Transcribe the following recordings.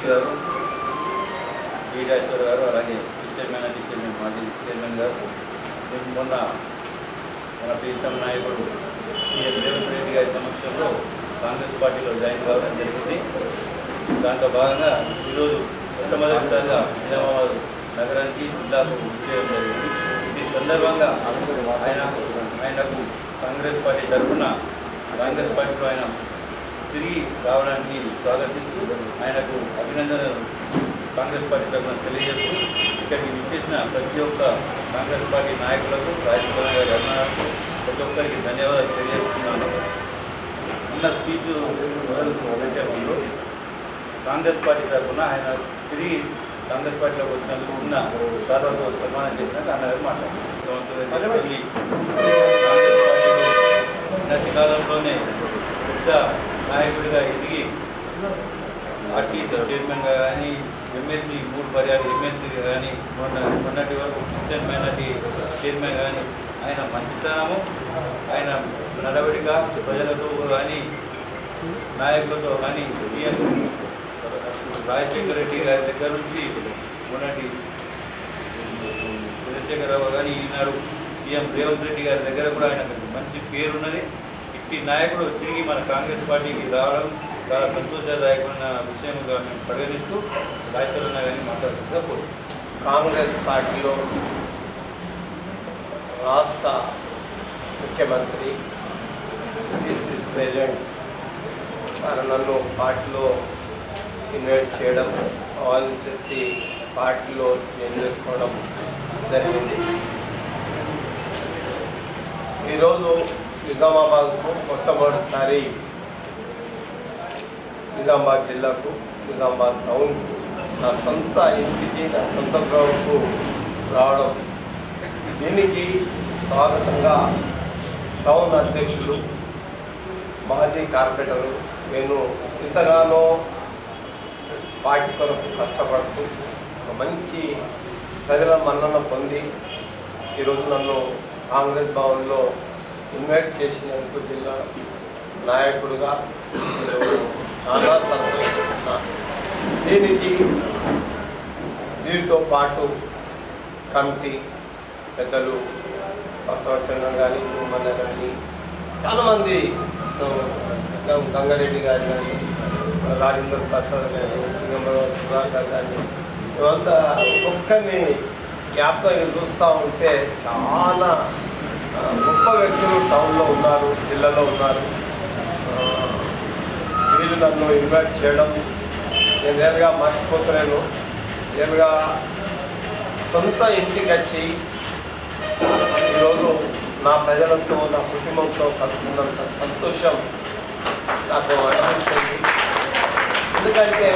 రెడ్డి గారు వీరేశ్వర్ గారు అలాగే చైర్మన్ అది చైర్మన్ మాజీ చైర్మన్ గారు మేము మొన్న మన ప్రీతం నాయకుడు సీఎం రేవంత్ రెడ్డి గారి సమక్షంలో కాంగ్రెస్ పార్టీలో జాయిన్ కావడం జరిగింది. దాంట్లో భాగంగా ఈరోజు మొట్టమొదటిసారిగా నిజామాబాద్ నగరానికి జిల్లాకు చేయడం జరిగింది. ఈ సందర్భంగా ఆయన ఆయనకు కాంగ్రెస్ పార్టీ తరఫున కాంగ్రెస్ పార్టీలో ఆయన తిరిగి రావడానికి స్వాగతిస్తూ ఆయనకు అభినందనలు. కాంగ్రెస్ పార్టీ తరఫున తెలియజేస్తూ ఇక్కడికి విచ్చేసిన ప్రతి ఒక్క కాంగ్రెస్ పార్టీ నాయకులకు రాజకీయ గారి అన్నాలకు ప్రతి ఒక్కరికి ధన్యవాదాలు తెలియజేస్తున్నాను. ఉన్న స్పీచ్ మొదలు ముందు కాంగ్రెస్ పార్టీ తరఫున ఆయన తిరిగి కాంగ్రెస్ పార్టీలోకి వచ్చినందుకు ఉన్న సార్వతో సన్మానం చేసినాక అన్నగారు మాట్లాడారు. కాంగ్రెస్ పార్టీలో నటి కాలంలోనే పెద్ద నాయకుడిగా ఎదిగి పార్టీ చైర్మన్గా కానీ ఎమ్మెల్సీ మూడు పర్యాలు ఎమ్మెల్సీ కానీ మొన్న మొన్నటి వరకు క్రిస్టియన్ మైనార్టీ చైర్మన్ కానీ ఆయన మంచితనము ఆయన నడవడిక ప్రజలతో కానీ నాయకులతో కానీ సీఎం రాజశేఖర రెడ్డి గారి దగ్గర నుంచి మొన్నటి చంద్రశేఖరరావు కానీ ఈనాడు సీఎం రేవంత్ రెడ్డి గారి దగ్గర కూడా ఆయన మంచి పేరున్నది. ఈ నాయకుడు తిరిగి మన కాంగ్రెస్ పార్టీకి రావడం చాలా సంతోషదాయకమైన విషయంగా మేము పరిగణిస్తూ రాజశేఖర గారిని మాట్లాడుతుందిగా కాంగ్రెస్ పార్టీలో రాష్ట్ర ముఖ్యమంత్రి పిసిసి ప్రెసిడెంట్ వారు నన్ను పార్టీలో ఇన్వైట్ చేయడం వాళ్ళు చేసి పార్టీలో నేను చేసుకోవడం జరిగింది. ఈరోజు నిజామాబాద్కు మొట్టమొదటిసారి నిజామాబాద్ జిల్లాకు నిజామాబాద్ టౌన్కు నా సొంత ఇంటికి నా సొంత గ్రౌండ్కు రావడం. దీనికి స్వాగతంగా టౌన్ అధ్యక్షులు మాజీ కార్పొరేటరు నేను ఇంతగానో పార్టీ కొరకు కష్టపడుతూ ఒక మంచి ప్రజల మన్నన పొంది ఈరోజు నన్ను కాంగ్రెస్ భవన్లో ఇన్వైట్ చేసినందుకు జిల్లా నాయకుడుగా చాలా సంతోషిస్తున్నాను దీనికి దీనితో పాటు కమిటీ పెద్దలు భక్తవచనం కానీ తుమ్మన్న కానీ చాలామంది గంగారెడ్డి గారు కానీ రాజేంద్ర ప్రసాద్ గారు సుధాకర్ కానీ ఇవంతా ఒక్కొక్కరిని జ్ఞాపకాన్ని చూస్తూ ఉంటే చాలా గొప్ప వ్యక్తులు టౌన్లో ఉన్నారు జిల్లాలో ఉన్నారు. వీళ్ళు నన్ను ఇన్వైట్ చేయడం నేను నేరుగా మర్చిపోతలేను. నేరుగా సొంత ఇంటికి వచ్చి ఈరోజు నా ప్రజలతో నా కుటుంబంతో కలుసుకున్నంత సంతోషం నాకు అనిపిస్తుంది. ఎందుకంటే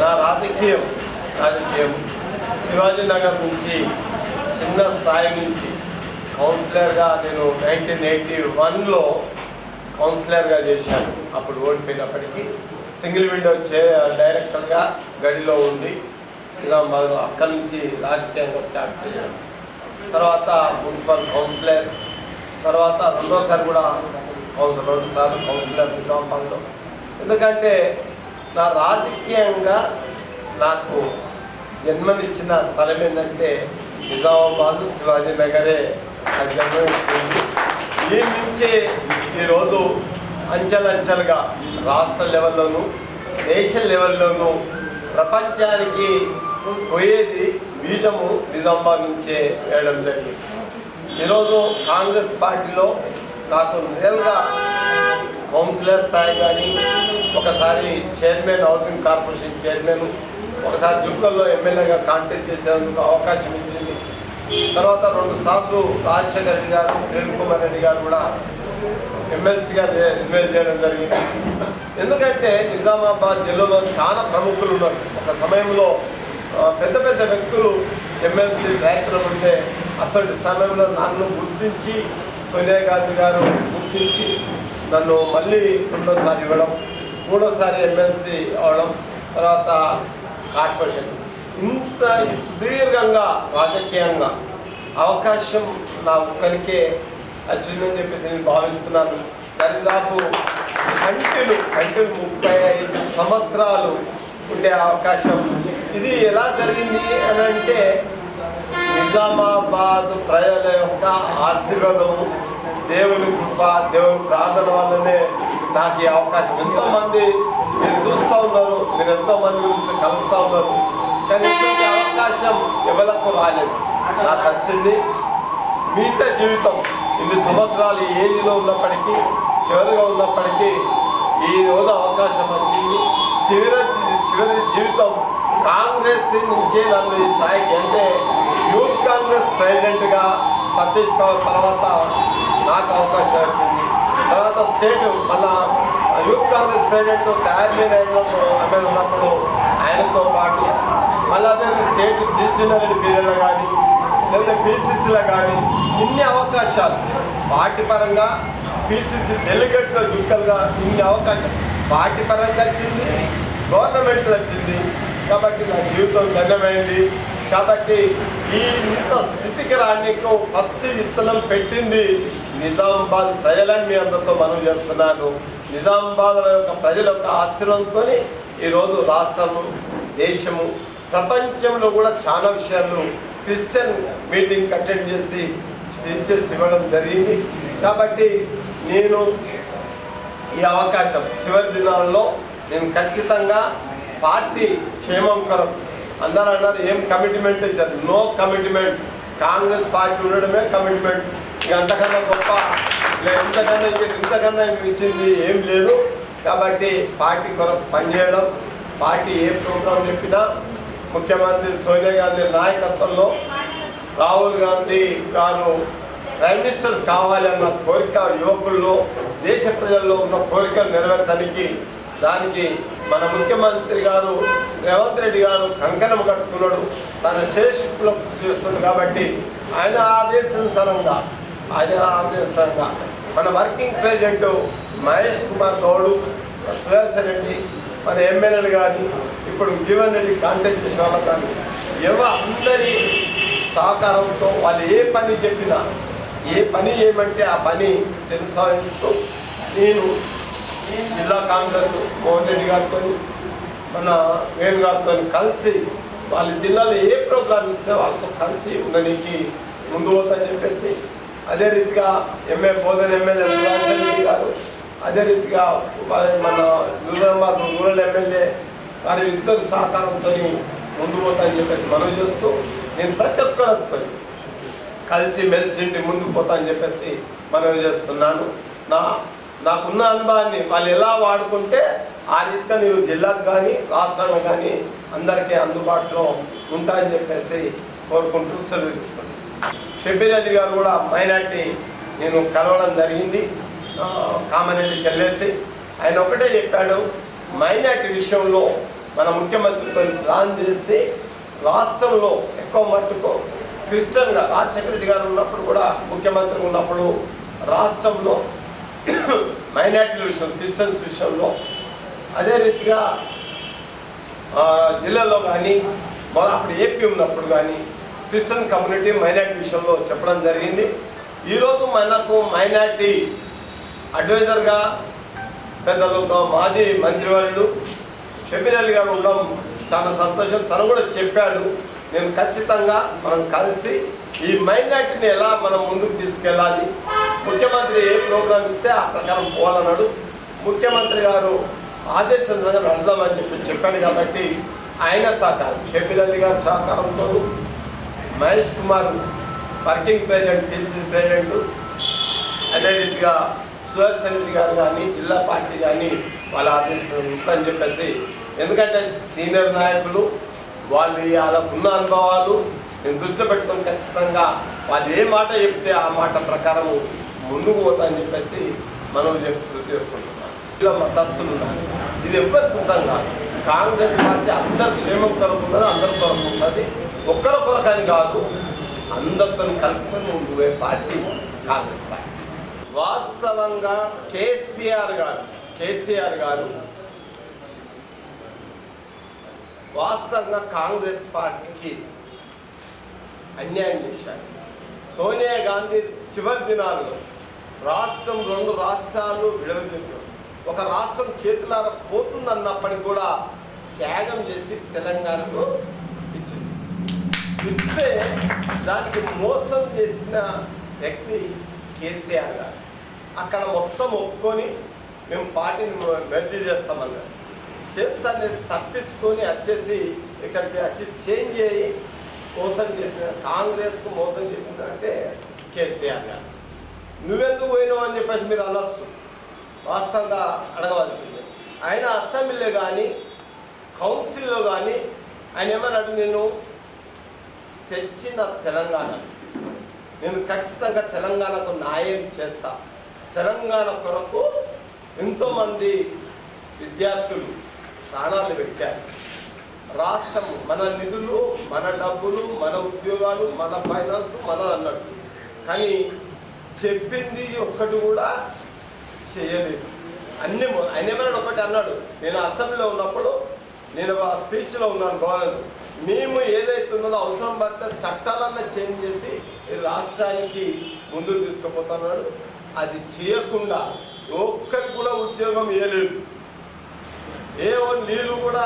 నా రాజకీయం రాజకీయం శివాజీ నగర్ నుంచి చిన్న స్థాయి నుంచి కౌన్సిలర్గా నేను నైన్టీన్ ఎయిటీ వన్లో కౌన్సిలర్గా చేశాను. అప్పుడు ఓడిపోయినప్పటికీ సింగిల్ విండో చే డైరెక్టర్గా గడిలో ఉండి నిజామాబాద్లో అక్కడి నుంచి రాజకీయంగా స్టార్ట్ చేశాను. తర్వాత మున్సిపల్ కౌన్సిలర్ తర్వాత రెండోసారి కూడా కౌన్సిలర్ రెండు సార్లు కౌన్సిలర్ నిజామాబాద్లో. ఎందుకంటే నా రాజకీయంగా నాకు జన్మనిచ్చిన స్థలం ఏంటంటే నిజామాబాద్ శివాజీ నగరే. ఈ నుంచే ఈరోజు అంచెలంచెలుగా రాష్ట్ర లెవెల్లోనూ దేశ లెవెల్లోనూ ప్రపంచానికి పోయేది బీజము నిజామాబాద్ నుంచే వేయడం జరిగింది. ఈరోజు కాంగ్రెస్ పార్టీలో నాకు రియల్గా కౌన్సిలర్ స్థాయి కానీ ఒకసారి చైర్మన్ హౌసింగ్ కార్పొరేషన్ చైర్మన్ ఒకసారి జుక్కల్లో ఎమ్మెల్యేగా కాంటెస్ట్ చేసేందుకు అవకాశం తర్వాత రెండు సార్లు రాజశేఖర రెడ్డి గారు కిరణ్ కుమార్ రెడ్డి గారు కూడా ఎమ్మెల్సీగా ఇన్వైట్ చేయడం జరిగింది. ఎందుకంటే నిజామాబాద్ జిల్లాలో చాలా ప్రముఖులు ఉన్నారు. ఒక సమయంలో పెద్ద పెద్ద వ్యక్తులు ఎమ్మెల్సీ డైరెక్టర్ ఉంటే అసలు సమయంలో నన్ను గుర్తించి సోనియా గాంధీ గారు గుర్తించి నన్ను మళ్ళీ రెండోసారి ఇవ్వడం మూడోసారి ఎమ్మెల్సీ అవడం తర్వాత కార్పొరేషన్. ఇంత సుదీర్ఘంగా రాజకీయంగా అవకాశం నా ఒక్కరికే వచ్చిందని చెప్పేసి నేను భావిస్తున్నాను. దరిదాపు కంటిలు కంటిలు ముప్పై ఐదు సంవత్సరాలు ఉండే అవకాశం. ఇది ఎలా జరిగింది అని అంటే నిజామాబాద్ ప్రజల యొక్క ఆశీర్వాదము దేవుని కృప దేవుని ప్రార్థన వల్లనే నాకు ఈ అవకాశం. ఎంతోమంది మీరు చూస్తూ ఉన్నారు మీరు ఎంతోమంది గురించి కలుస్తూ ఉన్నారు. కానీ అవకాశం ఎవరికి రాలేదు. నాకు వచ్చింది మిగతా జీవితం. ఇన్ని సంవత్సరాలు ఏజీలో ఉన్నప్పటికీ చివరిగా ఉన్నప్పటికీ ఈ రోజు అవకాశం వచ్చింది. చివరి చివరి జీవితం కాంగ్రెస్ నుంచే నన్ను ఈ స్థాయికి అంటే యూత్ కాంగ్రెస్ ప్రెసిడెంట్గా సతీష్ పవర్ తర్వాత నాకు అవకాశం వచ్చింది. తర్వాత స్టేట్ మన యూత్ కాంగ్రెస్ ప్రెసిడెంట్ తయారు అక్కడ ఉన్నప్పుడు ఆయనతో పాటు మళ్ళీ అదే స్టేట్ దిల్చినారెడ్డి పీరియడ్లో కానీ లేదా పీసీసీలో కానీ ఇన్ని అవకాశాలు. పార్టీ పరంగా పీసీసీ డెలిగేట్గా జుక్కలుగా ఇన్ని అవకాశం పార్టీ పరంగా వచ్చింది గవర్నమెంట్లో వచ్చింది. కాబట్టి నా జీవితం ధన్యమైంది. కాబట్టి ఈ ఇంత స్థితికి రానికు ఫస్ట్ విత్తనం పెట్టింది నిజామాబాద్ ప్రజలని మీ అందరితో మనం చేస్తున్నాను. నిజామాబాద్ యొక్క ప్రజల యొక్క ఆశీర్వాదంతో ఈరోజు రాష్ట్రము దేశము ప్రపంచంలో కూడా చాలా విషయాలు క్రిస్టియన్ మీటింగ్ అటెండ్ చేసి స్పీచెస్ ఇవ్వడం జరిగింది. కాబట్టి నేను ఈ అవకాశం చివరి దినాల్లో నేను ఖచ్చితంగా పార్టీ క్షేమం కొరం అందరూ అన్నారు ఏం కమిట్మెంట్ ఇచ్చారు నో కమిట్మెంట్ కాంగ్రెస్ పార్టీ ఉండడమే కమిట్మెంట్ ఇక అంతకన్నా గొప్ప ఇంతకన్నా ఇంతకన్నా ఇచ్చింది ఏం లేదు. కాబట్టి పార్టీ కొరకు పనిచేయడం పార్టీ ఏ ప్రోగ్రాం చెప్పినా ముఖ్యమంత్రి సోనియా గాంధీ నాయకత్వంలో రాహుల్ గాంధీ గారు ప్రైమ్ మినిస్టర్ కావాలన్న కోరిక యువకుల్లో దేశ ప్రజల్లో ఉన్న కోరికలు నెరవేర్చడానికి దానికి మన ముఖ్యమంత్రి గారు రేవంత్ రెడ్డి గారు కంకణం కట్టుకున్నాడు. తన శేషిలో చేస్తుంది కాబట్టి ఆయన ఆదేశానుసారంగా ఆయన ఆదేశానుసారంగా మన వర్కింగ్ ప్రెసిడెంట్ మహేష్ కుమార్ గౌడ్ సురేష్ రెడ్డి మన ఎమ్మెల్యేలు కానీ ఇప్పుడు జీవన్ రెడ్డి కాంటాక్ట్ చేసిన వాళ్ళకి కానీ ఎవ అందరి సహకారంతో వాళ్ళు ఏ పని చెప్పినా ఏ పని చేయమంటే ఆ పని శిరసాయిస్తూ నేను జిల్లా కాంగ్రెస్ మోహన్ రెడ్డి గారితో మన వేణు గారితో కలిసి వాళ్ళ జిల్లాలో ఏ ప్రోగ్రామ్ ఇస్తే వాళ్ళతో కలిసి ఉండడానికి ముందు పోతాని చెప్పేసి అదే రీతిగా ఎంఏ బోధన ఎమ్మెల్యే గారు అదే రీతిగా మన నిజామాబాద్ రూరల్ ఎమ్మెల్యే వారి ఇద్దరు సహకారంతో ముందు పోతాని చెప్పేసి మనవి చేస్తూ నేను ప్రతి ఒక్కరితో కలిసి మెలిసింటి ముందుకు పోతా అని చెప్పేసి మనవి చేస్తున్నాను. నా నాకున్న అనుభవాన్ని వాళ్ళు ఎలా వాడుకుంటే ఆ రీతిగా నేను జిల్లాకు కానీ రాష్ట్రానికి కానీ అందరికీ అందుబాటులో ఉంటా అని చెప్పేసి కోరుకుంటూ సెలవు తీసుకున్నాను షబీర్ అలీ గారు కూడా మైనార్టీ నేను కలవడం జరిగింది. కామారెడ్డికి వెళ్ళేసి ఆయన ఒకటే చెప్పాడు మైనార్టీ విషయంలో మన ముఖ్యమంత్రితో ప్లాన్ చేసి రాష్ట్రంలో ఎక్కువ మట్టుకు క్రిస్టియన్గా రాజశేఖర రెడ్డి గారు ఉన్నప్పుడు కూడా ముఖ్యమంత్రి ఉన్నప్పుడు రాష్ట్రంలో మైనార్టీల విషయం క్రిస్టియన్స్ విషయంలో అదే రీతిగా జిల్లాలో కానీ మన అప్పుడు ఏపీ ఉన్నప్పుడు కానీ క్రిస్టియన్ కమ్యూనిటీ మైనార్టీ విషయంలో చెప్పడం జరిగింది. ఈరోజు మనకు మైనార్టీ అడ్వైజర్గా పెద్దలు మాజీ మంత్రివర్యులు షబీర్ గారు ఉండడం చాలా సంతోషం. తను కూడా చెప్పాడు నేను ఖచ్చితంగా మనం కలిసి ఈ మైనార్టీని ఎలా మనం ముందుకు తీసుకెళ్ళాలి? ముఖ్యమంత్రి ఏ ప్రోగ్రామ్ ఇస్తే ఆ ప్రకారం పోవాలన్నాడు. ముఖ్యమంత్రి గారు ఆదేశంగా నడదామని చెప్పి చెప్పాడు కాబట్టి ఆయన సహకారం షబీర్ గారు గారి సహకారంతో Mahesh Kumar working president PCC president అదే రీతిగా సుదర్శన్ రెడ్డి గారు కానీ జిల్లా పార్టీ కానీ వాళ్ళ ఆదేశం అని చెప్పేసి ఎందుకంటే సీనియర్ నాయకులు వాళ్ళు వాళ్ళకున్న అనుభవాలు నేను దృష్టిలో పెట్టుకొని ఖచ్చితంగా వాళ్ళు ఏ మాట చెప్తే ఆ మాట ప్రకారం ముందుకు పోతా అని చెప్పేసి మనం చెప్తూ చేసుకుంటున్నాం ఇలా మతస్థులు ఉన్నారు. ఇది ఎవ్వరు సొంతం కాదు. కాంగ్రెస్ పార్టీ అందరి క్షేమం కొరకు ఉన్నది అందరి కొరకు ఉన్నది. ఒక్కరి కొరకని కాదు అందరితో కలుపుకొని ముందు పార్టీ కాంగ్రెస్ పార్టీ. వాస్తవంగా కేసీఆర్ గారు కేసీఆర్ గారు వాస్తవంగా కాంగ్రెస్ పార్టీకి అన్యాయం చేశారు సోనియా గాంధీ చివరి దినాల్లో రాష్ట్రం రెండు రాష్ట్రాలు విడవదించారు ఒక రాష్ట్రం చేతులార పోతుందన్నప్పటికీ కూడా త్యాగం చేసి తెలంగాణకు ఇచ్చింది. ఇస్తే దానికి మోసం చేసిన వ్యక్తి కేసీఆర్ గారు. అక్కడ మొత్తం ఒప్పుకొని మేము పార్టీని మెర్జీ చేస్తామన్నారు. చేస్తాన్ని తప్పించుకొని వచ్చేసి ఇక్కడికి వచ్చి చేంజ్ అయ్యి మోసం చేసిన కాంగ్రెస్కు మోసం చేసిందంటే కేసీఆర్ గారు. నువ్వెందుకు పోయినావు అని చెప్పేసి మీరు అనొచ్చు. వాస్తవంగా అడగవలసిందే. ఆయన అసెంబ్లీలో కానీ కౌన్సిల్లో కానీ ఆయన ఏమన్నాడు? నేను తెచ్చిన తెలంగాణ నేను ఖచ్చితంగా తెలంగాణకు న్యాయం చేస్తా. తెలంగాణ కొరకు ఎంతోమంది విద్యార్థులు ప్రాణాలు పెట్టారు రాష్ట్రం మన నిధులు మన డబ్బులు మన ఉద్యోగాలు మన ఫైనాన్స్ మన అన్నట్టు. కానీ చెప్పింది ఒక్కటి కూడా చేయలేదు. అన్ని మొ- ఒకటి అన్నాడు నేను అసెంబ్లీలో ఉన్నప్పుడు నేను ఆ స్పీచ్లో ఉన్నాను గవర్నర్ మేము ఏదైతే ఉన్నదో అవసరం పడితే చట్టాలన్న చేంజ్ చేసి రాష్ట్రానికి ముందుకు తీసుకుపోతున్నాడు అది చేయకుండా ఒక్కరికి కూడా ఉద్యోగం ఇవ్వలేదు ఏవో నీళ్ళు నీళ్ళు కూడా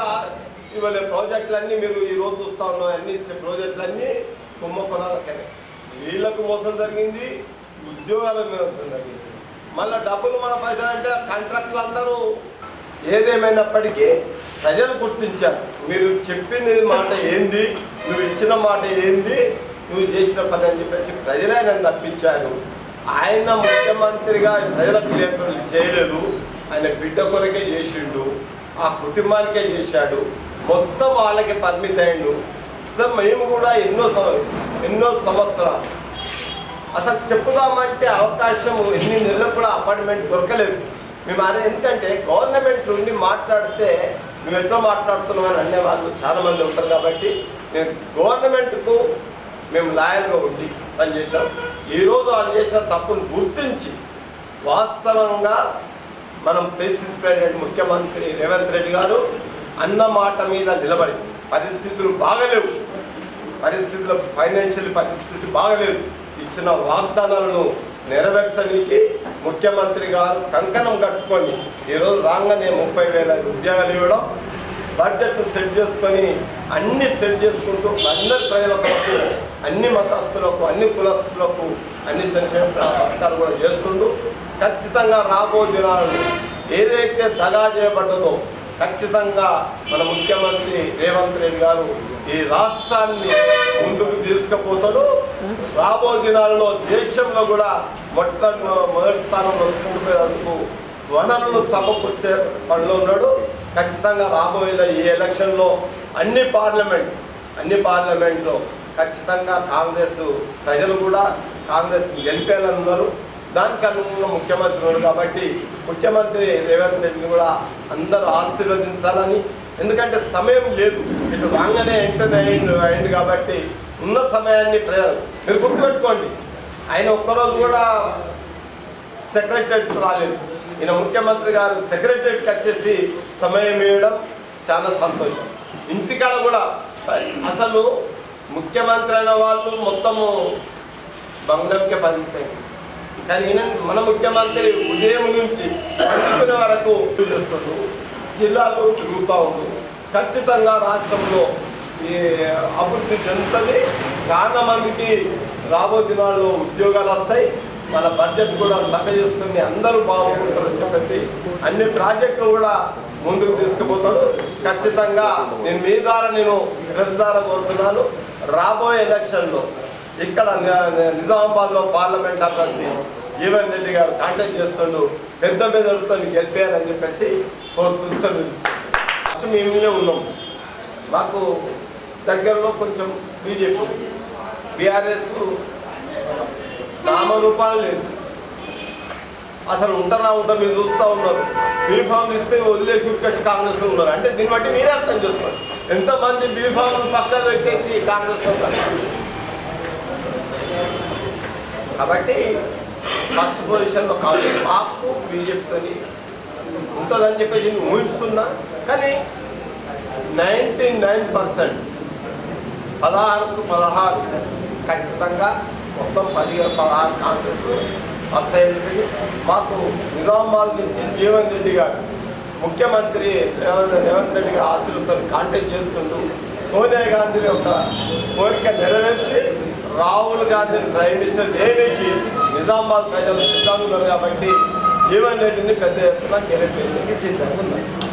ఇవ్వలే. ప్రాజెక్టులన్నీ మీరు ఈ రోజు చూస్తా ఉన్నాం అన్ని ప్రాజెక్టులన్నీ కుంభకొనాలకే నీళ్ళకు మోసం జరిగింది ఉద్యోగాలకు మోసం జరిగింది. మళ్ళీ డబ్బులు మన పైసలు అంటే కాంట్రాక్టులు అందరూ ఏదేమైనప్పటికీ ప్రజలు గుర్తించారు. మీరు చెప్పిన మాట ఏంది నువ్వు ఇచ్చిన మాట ఏంది నువ్వు చేసిన పని అని చెప్పేసి ప్రజలే నన్ను తప్పించారు. ఆయన ముఖ్యమంత్రిగా ప్రజలకు లేకుండా చేయలేదు. ఆయన బిడ్డ కొరకే చేసిండు. ఆ కుటుంబానికే చేశాడు. మొత్తం వాళ్ళకి పరిమితయ్యండు అయిండు సో మేము కూడా ఎన్నో ఎన్నో సంవత్సరాలు. అసలు చెప్పుదామంటే అవకాశం ఎన్ని నెలలకు కూడా అపాయింట్మెంట్ దొరకలేదు. మేము అదే ఎందుకంటే గవర్నమెంట్ నుండి మాట్లాడితే నువ్వు ఎట్లా మాట్లాడుతున్నావు అని అనే వాళ్ళు చాలామంది ఉంటారు కాబట్టి నేను గవర్నమెంట్కు మేము లాయర్గా ఉండి పనిచేసాం ఈరోజు వాళ్ళు చేసిన తప్పును గుర్తించి వాస్తవంగా మనం ప్రెసిస్ ప్రెసిడెంట్ ముఖ్యమంత్రి రేవంత్ రెడ్డి గారు అన్న మాట మీద నిలబడి పరిస్థితులు బాగలేవు. పరిస్థితులు ఫైనాన్షియల్ పరిస్థితి బాగలేదు ఇచ్చిన వాగ్దానాలను నెరవేర్చడానికి ముఖ్యమంత్రి గారు కంకణం కట్టుకొని ఈరోజు రాగానే ముప్పై వేల ఉద్యోగాలు ఇవ్వడం బడ్జెట్ సెట్ చేసుకొని అన్ని సెట్ చేసుకుంటూ అందరి ప్రజల కొరకు అన్ని మతస్థులకు అన్ని కులస్తులకు అన్ని సంక్షేమ పథకాలు కూడా చేస్తుంటూ ఖచ్చితంగా రాబో దినాలను ఏదైతే దగా చేయబడ్డదో ఖచ్చితంగా మన ముఖ్యమంత్రి రేవంత్ రెడ్డి గారు ఈ రాష్ట్రాన్ని ముందుకు తీసుకుపోతాడు. రాబో దినాల్లో దేశంలో కూడా మొట్ట మొదటి స్థానంలో తీసుకుపోయేందుకు వనరులు సమకూర్చే పనిలో ఉన్నాడు. ఖచ్చితంగా రాబోయే ఈ ఎలక్షన్లో అన్ని పార్లమెంట్ అన్ని పార్లమెంట్లో ఖచ్చితంగా కాంగ్రెస్ ప్రజలు కూడా కాంగ్రెస్ గెలిపేయాలన్నారు దానికి అనుగుణంగా ముఖ్యమంత్రి ఉన్నాడు కాబట్టి ముఖ్యమంత్రి రేవంత్ రెడ్డిని కూడా అందరూ ఆశీర్వదించాలని. ఎందుకంటే సమయం లేదు. ఇటు రాగానే వెంటనే అయింది అయింది కాబట్టి ఉన్న సమయాన్ని ప్రజలు మీరు గుర్తుపెట్టుకోండి. ఆయన ఒక్కరోజు కూడా సెక్రటరియట్కి రాలేదు. ఈయన ముఖ్యమంత్రి గారు సెక్రటరియట్కి వచ్చేసి సమయం ఇవ్వడం చాలా సంతోషం. ఇంటికాడ కూడా అసలు ముఖ్యమంత్రి అయిన వాళ్ళు మొత్తము బంగ్లంకే పరిమితం కానీ మన ముఖ్యమంత్రి ఉదయం నుంచి పండుకునే వరకు చేస్తాడు జిల్లాలో తిరుగుతూ ఉండు. ఖచ్చితంగా రాష్ట్రంలో ఈ అభివృద్ధి చెందుతుంది చాలా మందికి రాబో దినాల్లో ఉద్యోగాలు వస్తాయి. మన బడ్జెట్ కూడా చక్క చేసుకుని అందరూ బాగుంటారని చెప్పేసి అన్ని ప్రాజెక్టులు కూడా ముందుకు తీసుకుపోతాడు. ఖచ్చితంగా నేను మీ ద్వారా నేను ప్రెస్ ద్వారా కోరుతున్నాను. రాబోయే ఎలక్షన్లో ఇక్కడ నిజామాబాద్లో పార్లమెంట్ అభ్యర్థి జీవన్ రెడ్డి గారు కాంటాక్ట్ చేస్తుండు. పెద్ద మెదడుతో గెలిపేయాలని చెప్పేసి కోరుతుంది ఫస్ట్ మేమునే ఉన్నాం. మాకు దగ్గరలో కొంచెం బీజేపీ బీఆర్ఎస్ నామరూపాలు లేదు అసలు ఉంటారా ఉంటా మీరు చూస్తూ ఉన్నారు. బీఫామ్ ఇస్తే వదిలేసి ఉరికొచ్చి కాంగ్రెస్లో ఉన్నారు. అంటే దీన్ని బట్టి మీరే అర్థం చేసుకోండి. ఎంతమంది బీఫామ్ పక్కన పెట్టేసి కాంగ్రెస్లో ఉన్నారు? కాబట్టి ఫస్ట్ పొజిషన్లో కాదు మాకు బీజేపీతో ఉంటుందని చెప్పేసి నేను ఊహిస్తున్నా. కానీ నైంటీ నైన్ పర్సెంట్ పదహారుకు పదహారు ఖచ్చితంగా మొత్తం పదిహేను పదహారు కాంగ్రెస్ వస్తాయి మాకు నిజామాబాద్ నుంచి జీవన్ రెడ్డి గారు ముఖ్యమంత్రి రేవంత్ రేవంత్ రెడ్డి గారి ఆశలతో కాంటాక్ట్ చేస్తుండు సోనియా గాంధీ ఒక కోరిక నెరవేర్చి రాహుల్ గాంధీని ప్రైమ్ మినిస్టర్ చేయడానికి నిజామాబాద్ ప్రజలు సిద్ధంగా ఉన్నారు కాబట్టి జీవన్ రెడ్డిని పెద్ద ఎత్తున గెలిపేందుకు సిద్ధంగా ఉన్నారు